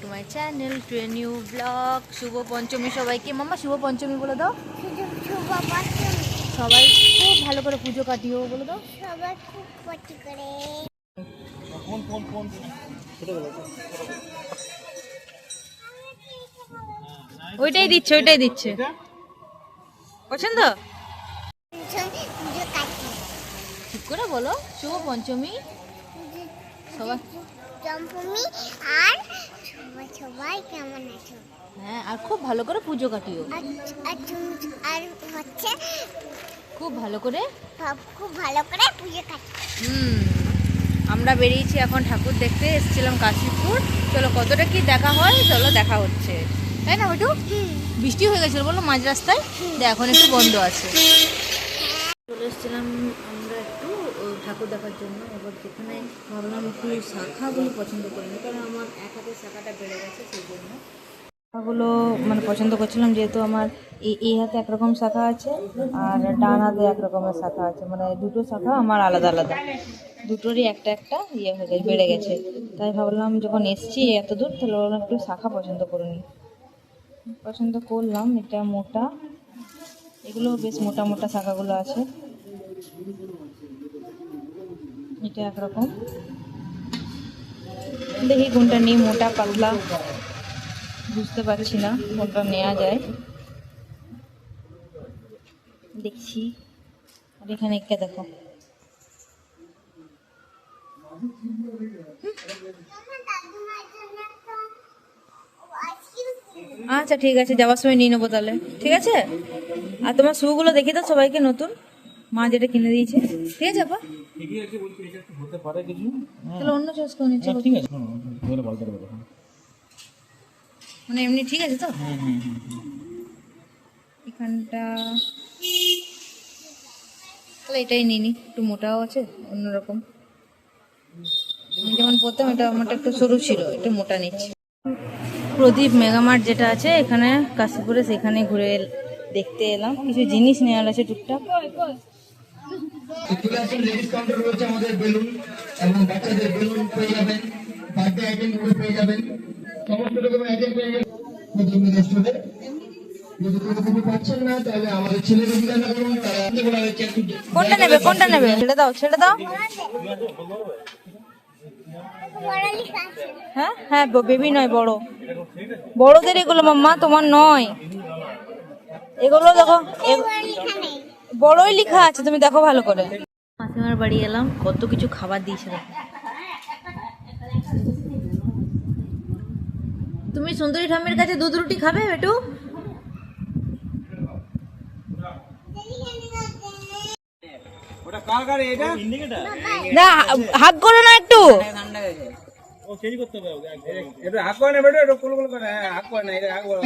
To my channel to a new blog শুভ পঞ্চমী সবাইকে। মাম্মা শুভ পঞ্চমী বলে দাও। শুভ পঞ্চমী সবাই খুব ভালো করে পুজো কাটিও বলে দাও। সবাই খুব পটি করে ওইটাই দিচ্ছে ওইটাই দিচ্ছে। পছন্দ? পঞ্চমী ঠিক করে বলো। শুভ পঞ্চমী। সবাই জম্পমি আর সবাই সবাই কেমন আছো? হ্যাঁ আর খুব ভালো করে পুজো কাটিও। আর হচ্ছে খুব ভালো করে? খুব ভালো করে পুজো কাটি হুম আমরা বেরিয়েছি এখন ঠাকুর দেখতে এসেছিলাম কাশীপুর। চলো কতটা কি দেখা হয় চলো দেখা হচ্ছে। তাই না ওইটু বৃষ্টি হয়ে গেছিল বলো মাঝ রাস্তায় এখন একটু বন্ধ আছে। চলে এসেছিলাম আমরা একটু ঠাকুর দেখার জন্য। এবার যেখানে ভাবলাম একটু শাখাগুলো পছন্দ করিনি কারণ আমার এক হাতের শাখাটা বেড়ে গেছে সেই জন্য শাখাগুলো মানে পছন্দ করছিলাম, যেহেতু আমার এই হাতে একরকম শাখা আছে আর ডান হাতে এক রকমের শাখা আছে। মানে দুটো শাখা আমার আলাদা আলাদা। দুটোরই একটা একটা ইয়ে হয়ে গেছে, বেড়ে গেছে। তাই ভাবলাম যখন এসছি এত দূর, তাহলে ওরা একটু শাখা পছন্দ করে পছন্দ করলাম, এটা মোটা। এগুলো বেশ মোটা মোটা শাখাগুলো আছে। এটা একরকম। দেখি কোনটা নিই, মোটা, পাতলা। বুঝতে পারছি না কোনটা নেওয়া যায়। দেখছি। আর এখানে একে দেখো। আচ্ছা ঠিক আছে যাওয়ার সময় নিয়ে নেব তাহলে। ঠিক আছে? আর তোমার শুগুলো দেখি তো সবাইকে নতুন। মা যেটা কিনে দিয়েছে। ঠিক আছে আপা? ঠিকই আছে বলছি এটা হতে পারে কিছু। তাহলে অন্য চয়েস করে নিচ্ছে। হ্যাঁ, ঠিক আছে শোনো ধরে পাল্টাতে পারো। মানে এমনি ঠিক আছে তো। এখানটা তাহলে এটাই নিয়ে নি একটু মোটাও আছে অন্যরকম। আমি যেমন পরতাম এটা আমারটা একটু সরু ছিল একটু মোটা নিচ্ছি। প্রদীপ মেগামার্ট যেটা আছে এখানে কাশীপুরে সেখানে ঘুরে দেখতে এলাম। কিছু জিনিস নেওয়ার আছে টুকটাক। লেডিস কাউন্টার রয়েছে আমাদের বেলুন এবং বাচ্চাদের বেলুন পেয়ে যাবেন বার্থডে আইটেম পেয়ে যাবেন। কোনটা নেবে কোনটা নেবে? ছেড়ে দাও ছেড়ে দাও। হ্যাঁ? হ্যাঁ বেবি নয়, বড়। বড়দের এগুলো, মাম্মা, তোমার নয়। এগুলো দেখো বড়ই লেখা আছে, তুমি দেখো ভালো করে। মাসিমার বাড়ি এলাম, কত কিছু খাবার দিয়েছে দেখো। তুমি সুন্দরী ঠাম্মির কাছে দুধ রুটি খাবে একটু ওটা কার গাড়ি এটা ইন্ডিকেটার না হাত করো না একটু ও চেঞ্জ করতে হবে ওকে। এটা হাক করে না বেটা হ্যাঁ না এটা হাক করে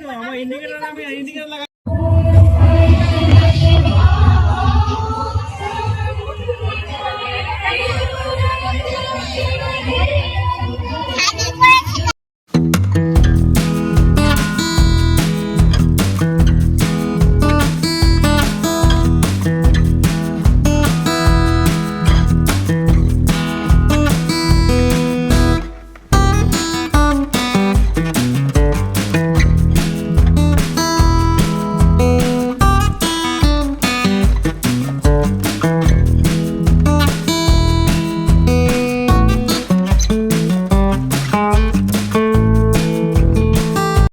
না, আমার ইন্ডিকেটার আমি ইন্ডিকেটার লাগা